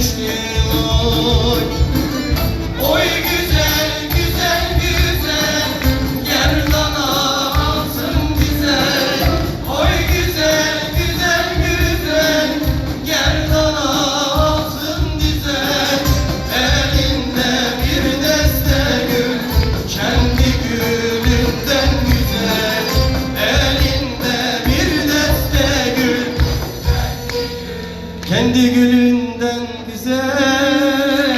Вишній Kendi gülünden güzel